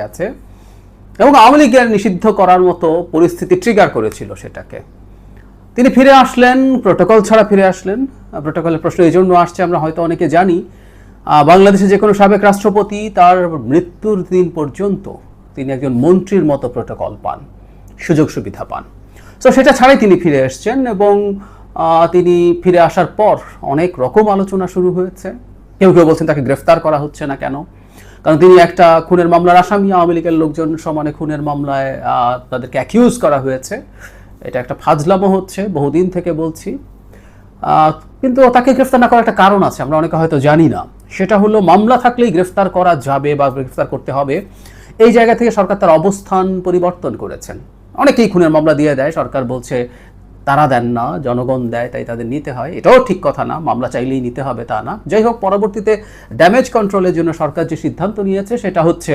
গেছে এবং আওয়ামী লীগের নিষিদ্ধ করার মতো পরিস্থিতি ট্রিগার করেছিল সেটাকে। তিনি ফিরে আসলেন প্রোটোকল ছাড়া ফিরে আসলেন। প্রোটোকলের প্রশ্ন এই জন্য আসছে, আমরা হয়তো অনেকে জানি বাংলাদেশে যে কোনো সাবেক রাষ্ট্রপতি তার মৃত্যুর দিন পর্যন্ত তিনি একজন মন্ত্রীর মতো প্রোটোকল পান, সুযোগ সুবিধা পান। তো সেটা ছাড়াই তিনি ফিরে এসছেন এবং তিনি ফিরে আসার পর অনেক রকম আলোচনা শুরু হয়েছে। কেউ কেউ বলছেন তাকে গ্রেফতার করা হচ্ছে না কেন? কারণ তিনি একটা খুনের মামলার আসামি। আওয়ামী লীগের লোকজন সমানে খুনের মামলায় তাদেরকে অ্যাকিউজ করা হয়েছে। এটা একটা ফাজলামো হচ্ছে, বহুদিন থেকে বলছি। কিন্তু তাকে গ্রেফতার না করার একটা কারণ আছে, আমরা অনেকে হয়তো জানি না। সেটা হলো, মামলা থাকলেই গ্রেফতার করা যাবে বা গ্রেফতার করতে হবে। এই জায়গা থেকে সরকার তার অবস্থান পরিবর্তন করেছেন। অনেকেই খুনের মামলা দিয়ে দেয়। সরকার বলছে তারা দেন না, জনগণ দেয়, তাই তাদের নিতে হয়। এটাও ঠিক কথা না, মামলা চাইলেই নিতে হবে তা না। যাই হোক, পরবর্তীতে ড্যামেজ কন্ট্রোলের জন্য সরকার যে সিদ্ধান্ত নিয়েছে, সেটা হচ্ছে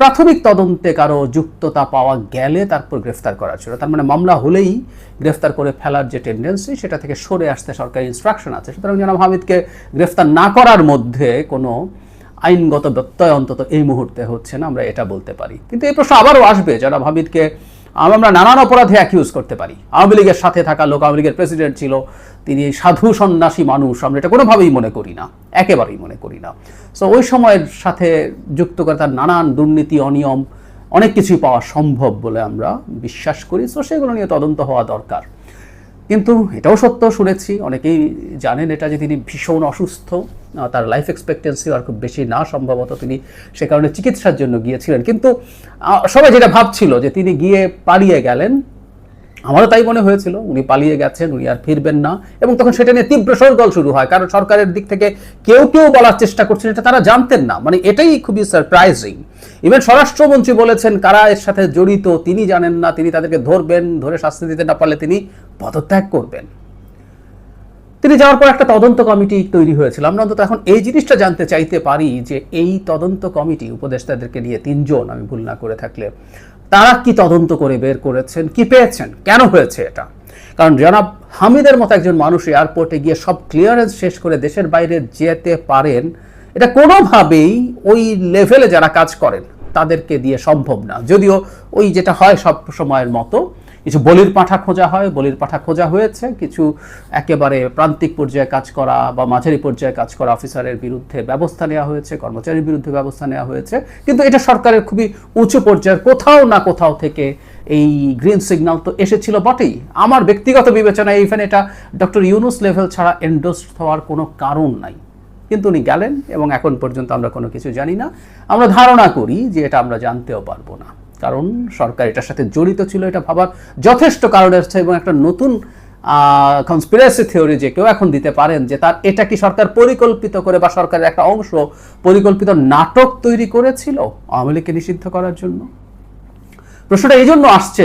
প্রাথমিক তদন্তে কারও যুক্ততা পাওয়া গেলে তারপর গ্রেফতার করা ছিল। তার মানে মামলা হলেই গ্রেফতার করে ফেলার যে টেন্ডেন্সি সেটা থেকে সরে আসতে সরকারি ইনস্ট্রাকশন আছে। সুতরাং জনাব হামিদকে গ্রেফতার না করার মধ্যে কোনো আইনগত ব্যত্যয় অন্তত এই মুহূর্তে হচ্ছে না, আমরা এটা বলতে পারি। কিন্তু এই প্রশ্ন আবারও আসবে। যারা হামিদকে আমরা নানান অপরাধে অ্যাকিউজ করতে পারি। আওয়ামী লীগের সাথে থাকা লোক আওয়ামী লীগের প্রেসিডেন্ট ছিল, তিনি সাধু সন্ন্যাসী মানুষ, আমরা এটা কোনোভাবেই মনে করি না, একেবারেই মনে করি না। সো ওই সময়ের সাথে যুক্ত করে তার নানান দুর্নীতি, অনিয়ম, অনেক কিছুই পাওয়া সম্ভব বলে আমরা বিশ্বাস করি। সো সেগুলো নিয়ে তদন্ত হওয়া দরকার। কিন্তু এটাও সত্য, শুনেছি। অনেকেই জানেন এটা যে তিনি ভীষণ অসুস্থ তার লাইফ এক্সপেক্টেন্সি আর খুব বেশি না, সম্ভবত তিনি সে কারণে চিকিৎসার জন্য গিয়েছিলেন। কিন্তু সবাই যেটা ভাবছিল যে তিনি গিয়ে পালিয়ে গেলেন আমারও তাই মনে হয়েছিল, উনি পালিয়ে গেছেন, উনি আর ফিরবেন না। এবং তখন সেটা নিয়ে তীব্র সরগোল শুরু হয়, কারণ সরকারের দিক থেকে কেউ কেউ বলার চেষ্টা করছেন, এটা তারা জানতেন না। মানে এটাই খুবই সারপ্রাইজিং ইভেন স্বরাষ্ট্রমন্ত্রী বলেছেন, কারা এর সাথে জড়িত, তিনি জানেন না, তিনি তাদেরকে ধরবেন, ধরে শাস্তি দিতে না পারলে তিনি পদত্যাগ করবেন। তিনি যাওয়ার পর একটা তদন্ত কমিটি তৈরি হয়েছিল। আমরা অন্তত এখন এই জিনিসটা জানতে চাইতে পারি যে এই তদন্ত কমিটি উপদেষ্টাদেরকে নিয়ে তিনজন, আমি ভুল না করে থাকলে তারা কি তদন্ত করে বের করেছেন, কি পেয়েছেন, কেন হয়েছে এটা? কারণ জনাব হামিদের মতো একজন মানুষ এয়ারপোর্টে গিয়ে সব ক্লিয়ারেন্স শেষ করে দেশের বাইরে যেতে পারেন, এটা কোনোভাবেই ওই লেভেলে যারা কাজ করেন, তাদেরকে দিয়ে সম্ভব না। যদিও ওই যেটা হয় সব সময়ের মতো কিছু বলির পাঠা খোঁজা হয়, বলির পাঠা খোঁজা হয়েছে। কিছু একেবারে প্রান্তিক পর্যায়ে কাজ করা বা মাঝারি পর্যায়ে কাজ করা অফিসারের বিরুদ্ধে ব্যবস্থা নেওয়া হয়েছে, কর্মচারীর বিরুদ্ধে ব্যবস্থা নেওয়া হয়েছে। কিন্তু এটা সরকারের খুবই উঁচু পর্যায়ের, কোথাও না কোথাও থেকে এই গ্রিন সিগন্যাল তো এসেছিল বটেই। আমার ব্যক্তিগত বিবেচনায় ইভেন এটা ডক্টর ইউনুস লেভেল ছাড়া এন্ডোস হওয়ার কোনো কারণ নাই। কিন্তু উনি গেলেন এবং এখন পর্যন্ত আমরা কোনো কিছু জানি না। আমরা ধারণা করি যে এটা আমরা জানতেও পারব না। কারণ সরকার এটার সাথে জড়িত ছিল, এটা ভাবার যথেষ্ট কারণ আছে এবং একটা নতুন কনস্পিরেসি থিওরি যে কেউ এখন দিতে পারেন যে তার এটা কি সরকার পরিকল্পিত করে বা সরকারের একটা অংশ পরিকল্পিত নাটক তৈরি করেছিল আওয়ামী লীগকে নিষিদ্ধ করার জন্য? প্রশ্নটা এই জন্য আসছে,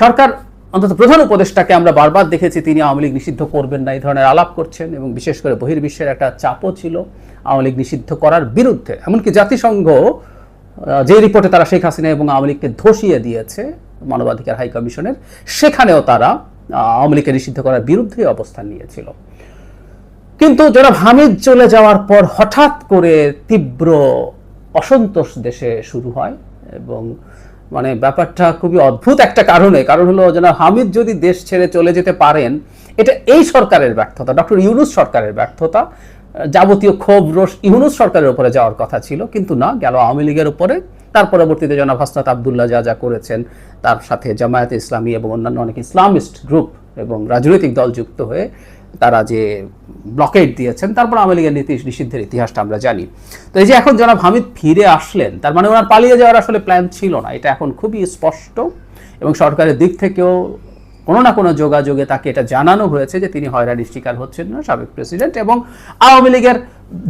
সরকার অন্তত প্রধান উপদেষ্টাকে আমরা বারবার দেখেছি, তিনি আওয়ামী লীগ নিষিদ্ধ করবেন না, এই ধরনের আলাপ করছেন এবং বিশেষ করে বহির্বিশ্বের একটা চাপও ছিল আওয়ামী লীগ নিষিদ্ধ করার বিরুদ্ধে। এমনকি জাতিসংঘ যে রিপোর্টে তারা শেখ হাসিনা এবং আওয়ামী লীগকে ধসিয়ে দিয়েছে মানবাধিকার হাই কমিশনের, সেখানেও তারা আওয়ামী লীগকে নিষিদ্ধ করার বিরুদ্ধে অবস্থান নিয়েছিল। কিন্তু জনাব হামিদ চলে যাওয়ার পর হঠাৎ করে তীব্র অসন্তোষ দেশে শুরু হয় এবং মানে ব্যাপারটা খুবই অদ্ভুত একটা কারণে, কারণ হলো জনাব হামিদ যদি দেশ ছেড়ে চলে যেতে পারেন, এটা এই সরকারের ব্যর্থতা, ডক্টর ইউনুস সরকারের ব্যর্থতা যাবতীয় ক্ষোভ, রোষ ইউনুস সরকারের উপরে যাওয়ার কথা ছিল, কিন্তু না, গেল আওয়ামী লীগের উপরে। তার পরবর্তীতে জনাব হাসনাত আবদুল্লাহ যা যা করেছেন, তার সাথে জামায়াতে ইসলামী এবং অন্যান্য অনেক ইসলামিস্ট গ্রুপ এবং রাজনৈতিক দল যুক্ত হয়ে তারা যে ব্লকেট দিয়েছেন, তারপর আওয়ামী লীগের নীতি নিষিদ্ধের ইতিহাসটা আমরা জানি। তো এই যে এখন জনাব হামিদ ফিরে আসলেন, তার মানে ওনার পালিয়ে যাওয়ার আসলে প্ল্যান ছিল না। এটা এখন খুবই স্পষ্ট এবং সরকারের দিক থেকেও কোনো না কোনো যোগাযোগে তাকে এটা জানানো হয়েছে যে তিনি হয়রানির শিকার হচ্ছেন না সাবেক প্রেসিডেন্ট এবং আওয়ামী লীগের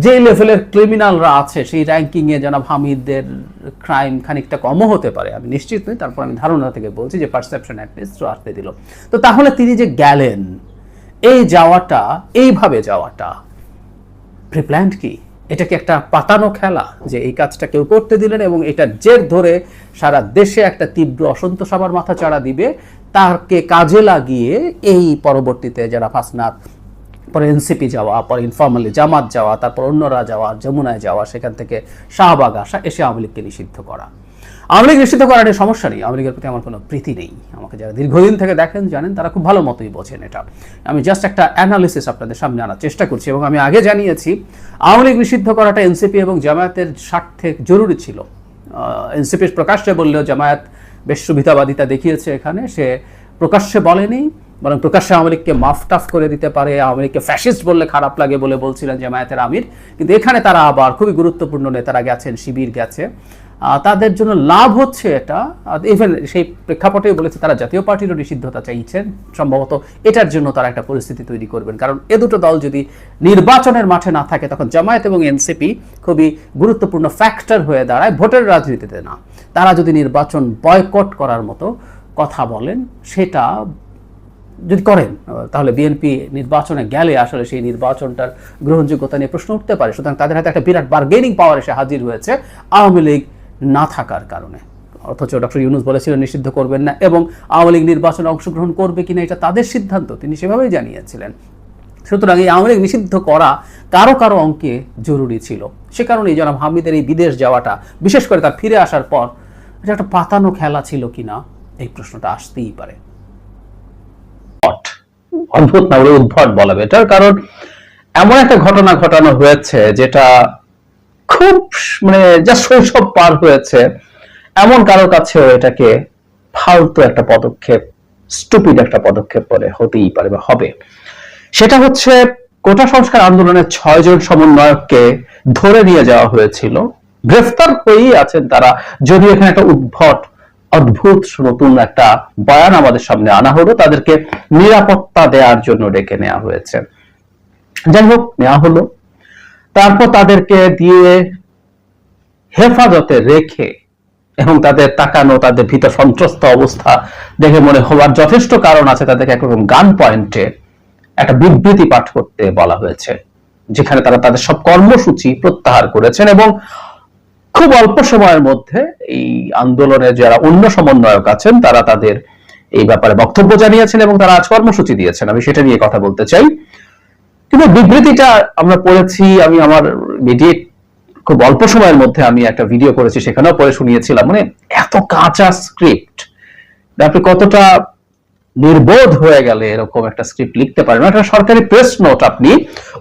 যে লেভেলের ক্রিমিনালরা আছে, সেই র্যাঙ্কিংয়ে জনাব হামিদের ক্রাইম খানিকটা কমও হতে পারে। আমি নিশ্চিত নই, তারপর আমি ধারণা থেকে বলছি যে পারসেপশন অ্যাটলিস্ট আসতে দিল। তো তাহলে তিনি যে গেলেন, এই যাওয়াটা, এইভাবে যাওয়াটা প্রিপ্ল্যান্ড কি? এটা কি একটা পাতানো খেলা যে এই কাজটা কেউ করতে দিলেন এবং এটা জের ধরে সারা দেশে একটা তীব্র অসন্তোষ আবার মাথা চাড়া দিবে? তাকে কাজে লাগিয়ে এই পরবর্তীতে যারা ফাসনাথ, পরে এনসিপি যাওয়া, পরে ইনফর্মালি জামাত যাওয়া, তারপর অন্যরা যাওয়া, যমুনায় যাওয়া, সেখান থেকে শাহবাগ আসা, এসে আওয়ামী লীগকে নিষিদ্ধ করা। আওয়ামী নিশ্চিত করার একটা সমস্যা নেই। আওয়ামী প্রতি আমার কোনো প্রীতি নেই। আমাকে যারা দীর্ঘদিন থেকে দেখেন, জানেন, তারা খুব ভালো মতোই বোঝেন এটা। আমি জাস্ট একটা অ্যানালিসিস আপনাদের সামনে আনার চেষ্টা করছি এবং আমি আগে জানিয়েছি, আওয়ামী নিষিদ্ধ করাটা এনসিপি এবং জামায়াতের স্বার্থে জরুরি ছিল। এনসিপি প্রকাশ্যে বললেও জামায়াত বেশ সুবিধাবাদিতা দেখিয়েছে এখানে। সে প্রকাশ্যে বলেনি, বরং প্রকাশ্যে আওয়ামী লীগকে মাফ টাফ করে দিতে পারে। আওয়ামী লীগকে ফ্যাসিস্ট বললে খারাপ লাগে বলে বলছিলেন জামায়াতের আমির। কিন্তু এখানে তারা আবার খুবই গুরুত্বপূর্ণ নেতারা গেছেন, শিবির গেছে। তাদের জন্য লাভ হচ্ছে এটা। ইভেন সেই প্রেক্ষাপটেই বলেছে তারা জাতীয় পার্টিরও নিষিদ্ধতা চাইছেন। সম্ভবত এটার জন্য তারা একটা পরিস্থিতি তৈরি করবেন। কারণ এ দুটো দল যদি নির্বাচনের মাঠে না থাকে, তখন জামায়াত এবং এনসিপি খুবই গুরুত্বপূর্ণ ফ্যাক্টর হয়ে দাঁড়ায় ভোটের রাজনীতিতে না। তারা যদি নির্বাচন বয়কট করার মতো কথা বলেন, সেটা যদি করেন, তাহলে বিএনপি নির্বাচনে গেলে আসলে সেই নির্বাচনটার গ্রহণযোগ্যতা নিয়ে প্রশ্ন উঠতে পারে। সুতরাং তাদের হাতে একটা বিরাট বার্গেনিং পাওয়ার এসে হাজির হয়েছে আওয়ামী লীগ না থাকার কারণে। অথচ ডক্টর ইউনুস বলেছিলেন, নিষিদ্ধ করবেন না। এবং আওয়ামী লীগ নির্বাচনে অংশগ্রহণ করবে কিনা এটা তাদের সিদ্ধান্ত। তিনি সেভাবেই জানিয়েছিলেন। সুতরাং এই আওয়ামী লীগ নিষিদ্ধ করা কারও কারও অঙ্কে জরুরি ছিল। সে কারণেই জনাব হামিদের এই বিদেশ যাওয়াটা, বিশেষ করে তার ফিরে আসার পর, এটা একটা পাতানো খেলা ছিল কিনা, এই প্রশ্নটা আসতেই পারে। অদ্ভুত না উদ্ভট বলা বেটার কারণ এমন একটা ঘটনা ঘটানো হয়েছে যেটা খুব মানে যা শৈশব পার হয়েছে। এমন কারোর কাছেও এটাকে ফালতু একটা পদক্ষেপ স্টুপিড একটা পদক্ষেপ বলে হতেই পারে বা হবে। সেটা হচ্ছে কোটা সংস্কার আন্দোলনের ছয়জন সমন্বয়ককে ধরে নিয়ে যাওয়া হয়েছিল। গ্রেফতার হয়েই আছেন তারা। যদিও এখানে একটা উদ্ভট, অদ্ভুত নতুন একটা বয়ান আমাদের সামনে আনা হলো, তাদেরকে নিরাপত্তা দেওয়ার জন্য ডেকে নেওয়া হয়েছে। যাই হোক নেওয়া হলো। তারপর তাদেরকে দিয়ে হেফাজতে রেখে এবং তাদের তাকানো, তাদের ভিতর সন্ত্রস্ত অবস্থা দেখে মনে হওয়ার যথেষ্ট কারণ আছে তাদেরকে একরকম গান পয়েন্টে একটা বিবৃতি পাঠ করতে বলা হয়েছে, যেখানে তারা তাদের সব কর্মসূচি প্রত্যাহার করেছেন এবং খুব অল্প সময়ের মধ্যে এই আন্দোলনে যারা অন্য সমন্বয়ক আছেন, তারা তাদের এই ব্যাপারে বক্তব্য জানিয়েছেন এবং তারা আজ কর্মসূচি দিয়েছেন। আমি সেটা নিয়ে কথা বলতে চাই। কিন্তু বিবৃতিটা আমরা পড়েছি, আমি আমার মিডিয়েট খুব অল্প সময়ের মধ্যে আমি একটা ভিডিও করেছি, সেখানেও পরে শুনিয়েছিলাম। মানে এত কাঁচা স্ক্রিপ্ট আপনি কতটা নির্বোধ হয়ে গেলে এরকম একটা স্ক্রিপ্ট লিখতে পারেন। একটা সরকারি প্রেস নোট আপনি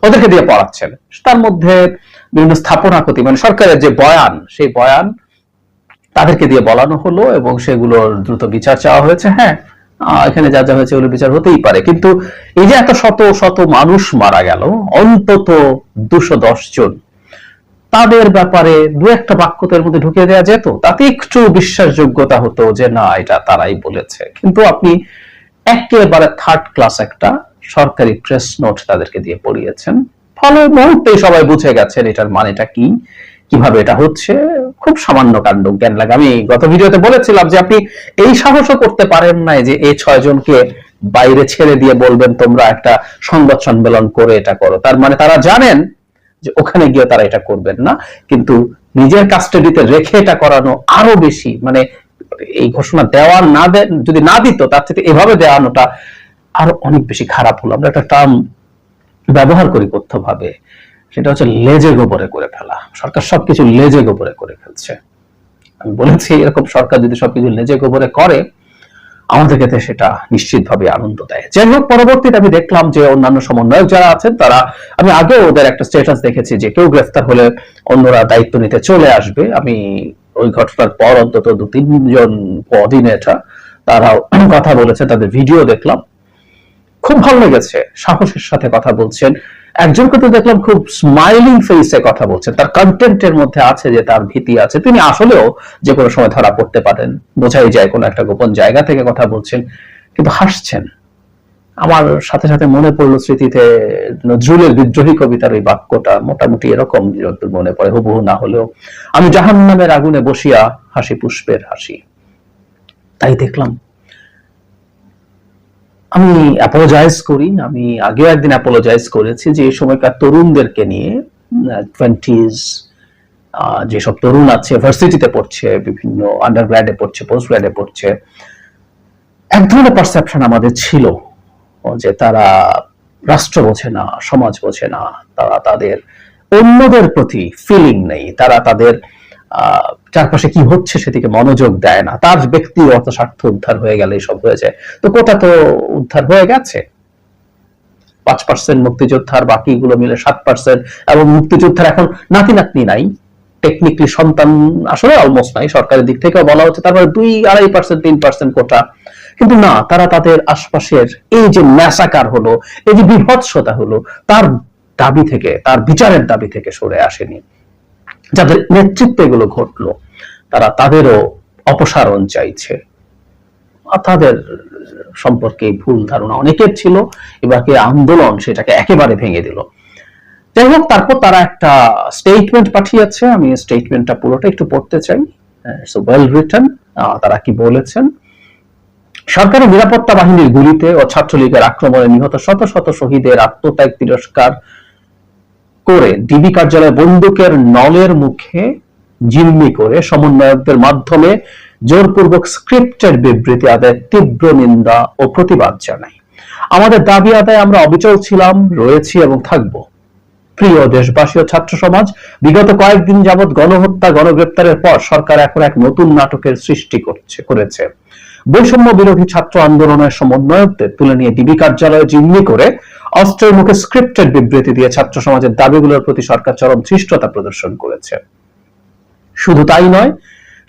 ওদেরকে দিয়ে পড়াচ্ছেন। তার মধ্যে বিভিন্ন স্থাপনাপতি মানে সরকারের যে বয়ান, সেই বয়ান তাদেরকে দিয়ে বলানো হলো এবং সেগুলোর দ্রুত বিচার চাওয়া হয়েছে। হ্যাঁ এখানে যা যা হয়েছে বিচার হতেই পারে। কিন্তু এই যে এত শত শত মানুষ মারা গেল, অন্তত দুশো দশ জন, তাদের ব্যাপারে দু একটা বাক্য তো এর মধ্যে ঢুকিয়ে দেওয়া যেত। তাতে একটু বিশ্বাসযোগ্যতা হতো যে, না, এটা তারাই বলেছে। কিন্তু আপনি একেবারে থার্ড ক্লাস একটা সরকারি প্রেস নোট তাদেরকে দিয়ে পড়িয়েছেন। ফলে মুহূর্তে সবাই বুঝে গেছেন এটার মানেটা কি। কীভাবে এটা হচ্ছে, খুব সামান্য কাণ্ড, জ্ঞান লাগে। আমি গত ভিডিওতে বলেছিলাম যে আপনি এই সাহসও করতে পারেন নাই যে এই ছয় জনকে বাইরে ছেড়ে দিয়ে বলবেন, তোমরা একটা সংবাদ সম্মেলন করে এটা করো। তার মানে তারা জানেন যে ওখানে গিয়ে তারা এটা করবেন না, কিন্তু নিজের কাস্টাডিতে রেখে এটা করানো আরও বেশি মানে এই ঘোষণা দেওয়া না যদি না দিত, তার থেকে এভাবে দেওয়ানোটা আরও অনেক বেশি খারাপ হলো। আমরা একটা টার্ম ব্যবহার করি কথ্যভাবে। সেটা হচ্ছে লেজে গোবরে করে ফেলা। সরকার সবকিছু লেজে গোবরে করে ফেলছে। আমি বলেছি, এরকম সরকার যদি সবকিছু লেজে গোবরে করে, আমাদের ক্ষেত্রে সেটা নিশ্চিতভাবে আনন্দ দেয়। যাই হোক, পরবর্তীতে আমি দেখলাম যে অন্যান্য সমন্বয়ক যারা আছেন, তারা, আমি আগে ওদের একটা স্ট্যাটাস দেখেছি যে কেউ গ্রেফতার হলে অন্যরা দায়িত্ব নিতে চলে আসবে। আমি ওই ঘটনার পর অন্তত দু তিনজন কোঅর্ডিনেটর তারাও কথা বলেছে, তাদের ভিডিও দেখলাম। খুব ভালো লেগেছে। সাহসের সাথে কথা বলছেন। একজনকে তো দেখলাম খুব স্মাইলিং ফেসে কথা বলছেন। তার কন্টেন্টের মধ্যে আছে যে তার ভীতি আছে। তিনি আসলেও যে কোনো সময় ধরা পড়তে পারেন। বোঝাই যায় কোনো একটা গোপন জায়গা থেকে কথা বলছেন। কিন্তু হাসছেন। আমার সাথে সাথে মনে পড়ল স্মৃতিতে নজরুলের বিদ্রোহী কবিতার ওই বাক্যটা। মোটামুটি এরকম মনে পড়ে, হুবহু না হলেও। আমি জাহান্নামের আগুনে বসিয়া হাসি পুষ্পের হাসি। তাই দেখলাম আমি অ্যাপোলোজাইজ করি, আমি আগে একদিন অ্যাপোলোজাইজ করেছি যে এই সময়কার তরুণদেরকে নিয়ে টোয়েন্টিজ যেসব তরুণ আছে ভার্সিটিতে পড়ছে, বিভিন্ন আন্ডার গ্র্যাডে পড়ছে পোস্ট গ্র্যাডে পড়ছে, এক ধরনের পারসেপশন আমাদের ছিল, যে তারা রাষ্ট্র বোঝে না, সমাজ বোঝে না, তারা তাদের অন্যদের প্রতি ফিলিং নেই, তারা তাদের চারপাশে কি হচ্ছে সেদিকে মনোযোগ দেয় না। তার ব্যক্তিগত স্বার্থ উদ্ধার হয়ে গেলে সব হয়ে যায় তো কোটা তো উদ্ধার হয়ে গেছে। পাঁচ পার্সেন্ট মুক্তিযোদ্ধার, বাকিগুলো মিলে সাত পার্সেন্ট এবং মুক্তিযোদ্ধার এখন নাতি নাতনি নাই। টেকনিক্যালি সন্তান আসলে অলমোস্ট নাই, সরকারের দিক থেকে বলা হচ্ছে। তারপরে দুই আড়াই পার্সেন্ট তিন পার্সেন্ট কোটা। কিন্তু না, তারা তাদের আশপাশের এই যে ম্যাসাকার হলো, এই যে বিভৎসতা হলো, তার দাবি থেকে, তার বিচারের দাবি থেকে সরে আসেনি। যাদের নেতৃত্বে এগুলো ঘটলো, তারা তাদেরও অপসারণ চাইছে। তাদের সম্পর্কে ভুল ধারণা অনেকের ছিল এবারকে আন্দোলন সেটাকে একেবারে ভেঙে দিল। যাই হোক, তারপর তারা একটা স্টেটমেন্ট পাঠিয়েছে, আমি স্টেটমেন্টটা পুরোটা একটু পড়তে চাই। ওয়েল রিটার্ন তারা কি বলেছেন? সরকারি নিরাপত্তা বাহিনীর গুলিতে ও ছাত্রলীগের আক্রমণে নিহত শত শত শহীদের আত্মত্যাগ তিরস্কার করে ডিবি কার্যালয়ে বন্দুকের নলের মুখে জিম্মি করে সমন্বয়কদের মাধ্যমে জোরপূর্বক স্ক্রিপ্টের বিবৃতি আদায়, তীব্র নিন্দা ও প্রতিবাদ জানাই আমাদের দাবি আদায় আমরা অবিচল ছিলাম, রয়েছি এবং থাকব। প্রিয় দেশবাসী ও ছাত্র সমাজ, বিগত কয়েকদিন যাবৎ গণহত্যা, গণগ্রেপ্তারের পর সরকার এখন এক নতুন নাটকের সৃষ্টি করছে, করেছে। বৈষম্য বিরোধী ছাত্র আন্দোলনের সমন্বয়কদের তুলে নিয়ে ডিবি কার্যালয়ে জিম্মি করে অস্ত্রের মুখে স্ক্রিপ্টেড বিবৃতি দিয়ে ছাত্র সমাজের দাবিগুলোর প্রতি সরকার চরম ধৃষ্টতা প্রদর্শন করেছে। শুধু তাই নয়,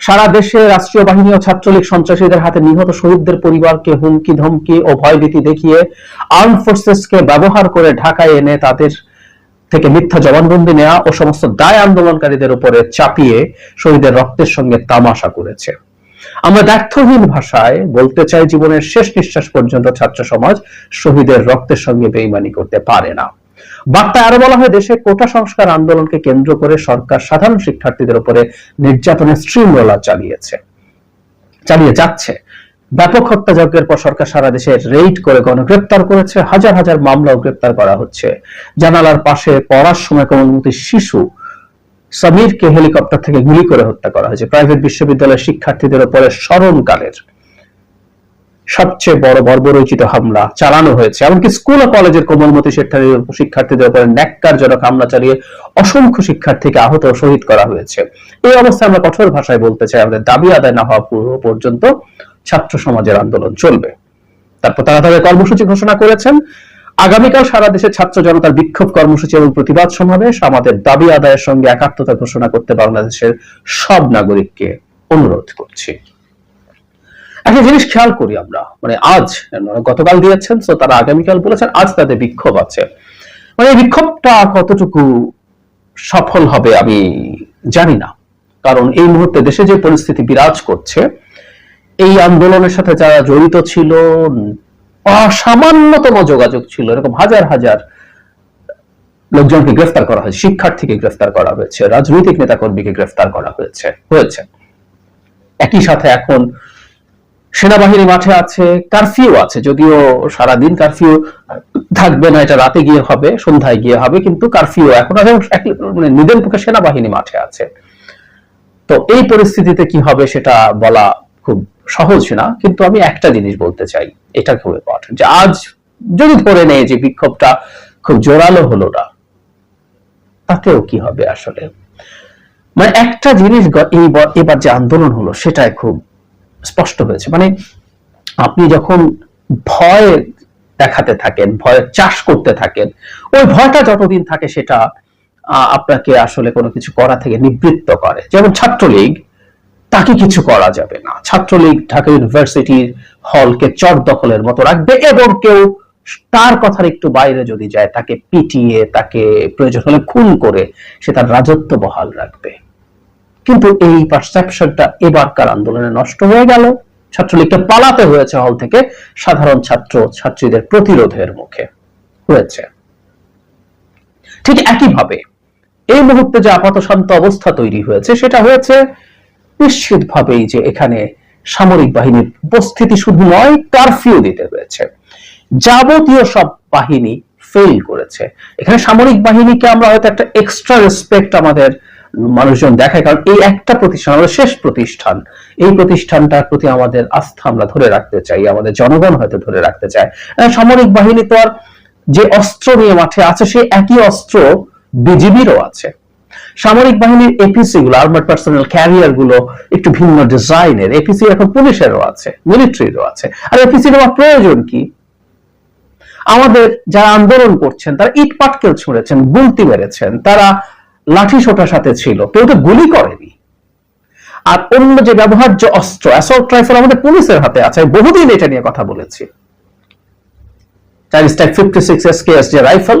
সারা দেশে রাষ্ট্রীয় বাহিনী ও ছাত্রলীগ সন্ত্রাসীদের হাতে নিহত শহীদদের পরিবারকে হুমকি ধমকি ও ভয়ভীতি দেখিয়ে আর্ম ফোর্সেসকে ব্যবহার করে ঢাকায় এনে তাদের থেকে মিথ্যা জবানবন্দি নেওয়া ও সমস্ত দায় আন্দোলনকারীদের উপরে চাপিয়ে শহীদের রক্তের সঙ্গে তামাশা করেছে। আমরা দ্ব্যর্থহীন ভাষায় বলতে চাই জীবনের শেষ নিঃশ্বাস পর্যন্ত ছাত্র সমাজ শহীদের রক্তের সঙ্গে বেইমানি করতে পারে না। বার্তায় আরও বলা হয়, দেশে কোটা সংস্কার আন্দোলনকে কেন্দ্র করে সরকার সাধারণ শিক্ষার্থীদের উপরে নির্যাতনের স্ট্রিম রোলার চালিয়েছে, চালিয়ে যাচ্ছে। ব্যাপক হত্যাযজ্ঞের পর সরকার সারা দেশে রেইড করে গণগ্রেপ্তার করেছে, হাজার হাজার মামলাও গ্রেপ্তার করা হচ্ছে। জানালার পাশে পড়ার সময় কোমলমতি শিশু সমীরকে হেলিকপ্টার থেকে গুলি করে হত্যা করা হয়েছে। প্রাইভেট বিশ্ববিদ্যালয়ের শিক্ষার্থীদের উপরে স্মরণকালের সবচেয়ে বড় বর্বরচিত হামলা চালানো হয়েছে। এমনকি স্কুল ও কলেজের কোমলমতি শিক্ষার্থীদের উপরে ন্যাক্কারজনক হামলা চালিয়ে অসংখ্য শিক্ষার্থীকে আহত ও শহীদ করা হয়েছে। এই অবস্থায় আমরা কঠোর ভাষায় বলতে চাই, আমাদের দাবি আদায় না হওয়া পূর্ব পর্যন্ত ছাত্র সমাজের আন্দোলন চলবে। তারপর তারা তাদের কর্মসূচি ঘোষণা করেছেন। আগামীকাল সারা দেশে ছাত্র জনতার বিক্ষোভ কর্মসূচি এবং প্রতিবাদ সমাবেশ। আমাদের দাবি আদায়ের সঙ্গে একাত্মতা ঘোষণা করতে বাংলাদেশের সব নাগরিককে অনুরোধ করছি। একটা জিনিস খেয়াল করি আমরা মানে আজ, গতকাল দিয়েছেন, তো তারা আগামীকাল বলেছেন, আজ তাদের বিক্ষোভ আছে। মানে এই বিক্ষোভটা কতটুকু সফল হবে আমি জানি না। কারণ এই মুহূর্তে দেশে যে পরিস্থিতি বিরাজ করছে, এই আন্দোলনের সাথে যারা জড়িত ছিল অসামান্যতম যোগাযোগ ছিল। এরকম হাজার হাজার লোকজনকে গ্রেফতার করা হয়েছে, শিক্ষার্থীকে গ্রেফতার করা হয়েছে, রাজনৈতিক নেতাকর্মীকে গ্রেফতার করা হয়েছে হয়েছে। একই সাথে এখন সেনাবাহিনী মাঠে আছে, কারফিউ আছে, যদিও সারাদিন কারফিউ থাকবে না, এটা রাতে গিয়ে হবে, সন্ধ্যায় গিয়ে হবে, কিন্তু কারফিউ এখন মানে নিদেন পক্ষে সেনাবাহিনী মাঠে আছে। তো এই পরিস্থিতিতে কি হবে সেটা বলা খুব সহজ না, কিন্তু আমি একটা জিনিস বলতে চাই, এটা খুব ইম্পর্টেন্ট যে আজ যদি ধরে নেই যে বিক্ষোভটা খুব জোরালো হলো না, তাতেও কি হবে আসলে? মানে একটা জিনিস এবার যে আন্দোলন হলো, সেটাই খুব স্পষ্ট হয়েছে। মানে আপনি যখন ভয় দেখাতে থাকেন, ভয় চাষ করতে থাকেন, ওই ভয়টা যতদিন থাকে সেটা আপনাকে আসলে কোনো কিছু করা থেকে নিবৃত্ত করে। যেমন ছাত্রলীগ তাকে কিছু করা যাবে না। ছাত্রলীগ, ঢাকা ইউনিভার্সিটির হলকে চট দখলের মতো রাখবে এবং কেউ তার কথার একটু বাইরে যদি যায়, তাকে পিটিয়ে, তাকে প্রয়োজন হলে খুন করে সে তার রাজত্ব বহাল রাখবে। কিন্তু এই পারসেপশনটা এবারকার আন্দোলনে নষ্ট হয়ে গেল। ছাত্রলীগকে পালাতে হয়েছে হল থেকে সাধারণ ছাত্র ছাত্রীদের প্রতিরোধের মুখে হয়েছে। ঠিক একইভাবে এই মুহূর্তে যে আপাত শান্ত অবস্থা তৈরি হয়েছে, সেটা হয়েছে নিশ্চিতভাবেই যে এখানে সামরিক বাহিনীর উপস্থিতি শুধু নয় কারফিউ দিতে হয়েছে। যাবতীয় সব বাহিনী ফেল করেছে। এখানে সামরিক বাহিনীকে আমরা হয়তো একটা এক্সট্রা রেসপেক্ট আমাদের মানুষজন দেখায়, কারণ এই একটা প্রতিষ্ঠান আমাদের শেষ প্রতিষ্ঠান। এই প্রতিষ্ঠানটার প্রতি আমাদের আস্থা আমরা ধরে রাখতে চাই, আমাদের জনগণ হয়তো ধরে রাখতে চায়। সামরিক বাহিনী তো আর যে অস্ত্র নিয়ে মাঠে আছে, সে একই অস্ত্র বিজিবিরও আছে। সামরিক বাহিনীর এপিসি গুলো আর্মার্ড পার্সোনাল ক্যারিয়ারগুলো একটু ভিন্ন ডিজাইনের এপিসি এখন পুলিশেরও আছে মিলিটারিরও আছে। আর এপিসি নেওয়ার প্রয়োজন কি? আমাদের যারা আন্দোলন করছেন, তারা ইট পাটকেল ছুঁড়েছেন, গুলতি মেরেছেন, তারা লাঠি সোটার সাথে ছিল, কেউ তো গুলি করেনি। আর অন্য যে ব্যবহার্য অস্ত্র অ্যাসল্ট রাইফেল আমাদের পুলিশের হাতে আছে বহুদিন এটা নিয়ে কথা বলেছি। Chinese type fifty six SKS যে রাইফেল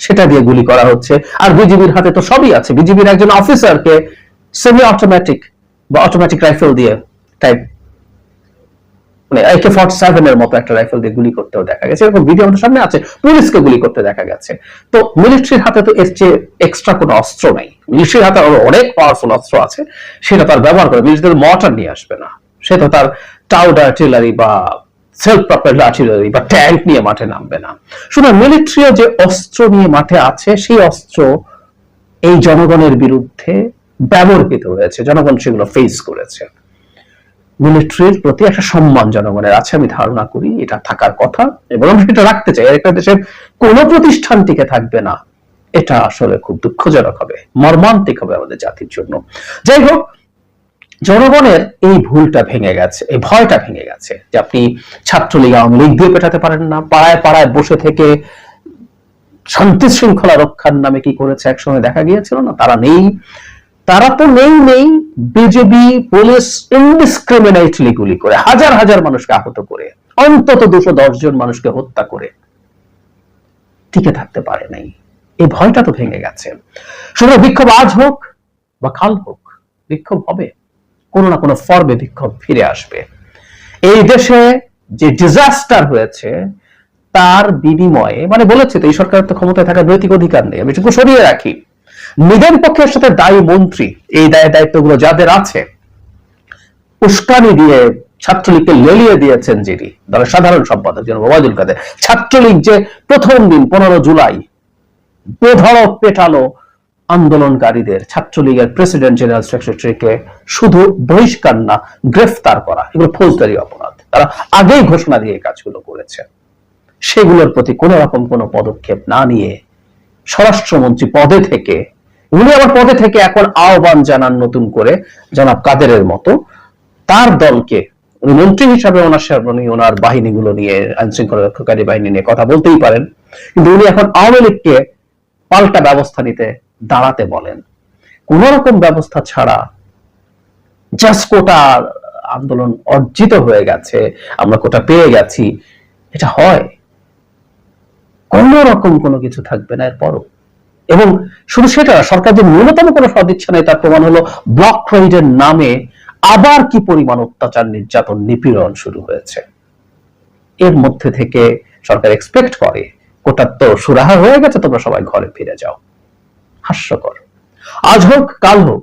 সেটা দিয়ে গুলি করা হচ্ছে। আর বিজিবির হাতে তো সবই আছে। বিজিবির একজন অফিসারকে সেমি অটোমেটিক বা অটোমেটিক রাইফেল দিয়ে টাইপ মানে একে ফর্টি সেভেন এর মতো একটা রাইফেল দিয়ে গুলি করতেও দেখা গেছে। এরকম ভিডিও আমাদের সামনে আছে। পুলিশকে গুলি করতে দেখা গেছে। তো মিলিটারির হাতে তো এর চেয়ে এক্সট্রা কোনো অস্ত্র নাই। মিলিটারির হাতে আরও অনেক পাওয়ারফুল অস্ত্র আছে। সেটা তার ব্যবহার করে মিলিটারি মর্টার নিয়ে আসবে না। সে তো তার টাউড আর্টিলারি বা সেলফ প্রপার্ড আর্টিলারি বা ট্যাঙ্ক নিয়ে মাঠে নামবে না। শুধু মিলিটারিও যে অস্ত্র নিয়ে মাঠে আছে, সেই অস্ত্র এই জনগণের বিরুদ্ধে ব্যবহৃত হয়েছে। জনগণ সেগুলো ফেস করেছে। মিলিটারির প্রতি একটা সম্মান জনগণের আছে, আমি ধারণা করি, এটা থাকার কথা। এবং আমরা সেটা রাখতে চাই একটা দেশের কোন প্রতিষ্ঠান টিকে থাকবে না। এটা আসলে খুব দুঃখজনক হবে, মর্মান্তিক হবে আমাদের জাতির জন্য। যাই হোক জনগণের এই ভুলটা ভেঙে গেছে, এই ভয়টা ভেঙে গেছে যে আপনি ছাত্রলীগ আওয়ামী লীগ দিয়ে পেটাতে পারেন না, পাড়ায় পাড়ায় বসে থেকে শান্তি শৃঙ্খলা রক্ষার নামে কি করেছে? একসময় দেখা গিয়েছিল না, তারা নেই। তারা তো নেই নেই। বিজেপি, পুলিশ ইনডিসক্রিমিনেটলি গুলি করে, হাজার হাজার মানুষকে আহত করে, অন্তত দুশো দশ জন মানুষকে হত্যা করে, টিকে থাকতে পারে নাই। এই ভয়টা তো ভেঙে গেছে। সুতরাং বিক্ষোভ আজ হোক বা কাল হোক, বিক্ষোভ হবে। কোনো না কোনো ফর্মে বিক্ষোভ ফিরে আসবে। এই দেশে যে ডিজাস্টার হয়েছে, তার বিনিময়ে মানে বলেছে তো, এই সরকারের তো ক্ষমতায় থাকার নৈতিক অধিকার নেই। আমি এটুকু সরিয়ে রাখি। নিদেন পক্ষের সাথে দায়ী মন্ত্রী, এই দায়, দায়িত্বগুলো যাদের আছে, উস্কানি দিয়ে ছাত্রলীগকে লেলিয়ে দিয়েছেন যিনি, দলের সাধারণ সম্পাদক যেন ওবায়দুল কাদের। ছাত্রলীগ যে প্রথম দিন, পনেরো জুলাই, বেধড়ক পেটালো আন্দোলনকারীদের ছাত্রলীগের প্রেসিডেন্ট জেনারেল সেক্রেটারিকে শুধু বহিষ্কার না, গ্রেফতার করা, এগুলো ফৌজদারি অপরাধ। তারা আগেই ঘোষণা দিয়ে কাজগুলো করেছে। সেগুলোর প্রতি কোনো রকম কোনো পদক্ষেপ না নিয়ে স্বরাষ্ট্রমন্ত্রী পদে থেকে, উনি আবার পদে থেকে এখন আহ্বান জানান নতুন করে জনাব কাদেরের মতো, তার দলকে, উনি মন্ত্রী হিসাবে ওনার উনি ওনার বাহিনীগুলো নিয়ে আইন শৃঙ্খলা রক্ষাকারী বাহিনী নিয়ে কথা বলতেই পারেন। কিন্তু উনি এখন আওয়ামী লীগকে পাল্টা ব্যবস্থা নিতে দাঁড়াতে বলেন। কোন রকম ব্যবস্থা ছাড়া জাস্ট কোটা আন্দোলন অর্জিত হয়ে গেছে, আমরা কোটা পেয়ে গেছি, এটা হয়। কোন রকম কোনো কিছু থাকবে না এরপরও। এবং শুধু সেটা সরকার যে ন্যূনতম কোনো সদিচ্ছা নেই তার প্রমাণ হলো ব্লক রেডের নামে আবার কি পরিমাণ অত্যাচার, নির্যাতন, নিপীড়ন শুরু হয়েছে। এর মধ্যে থেকে সরকার এক্সপেক্ট করে, কোটার তো সুরাহা হয়ে গেছে, তোমরা সবাই ঘরে ফিরে যাও। হাস্যকর। আজ হোক, কাল হোক,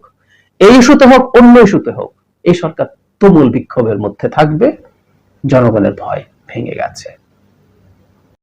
এই ইস্যুতে হোক, অন্য ইস্যুতে হোক, এই সরকার তুমুল বিক্ষোভের মধ্যে থাকবে, জনগণের ভয় ভেঙে গেছে।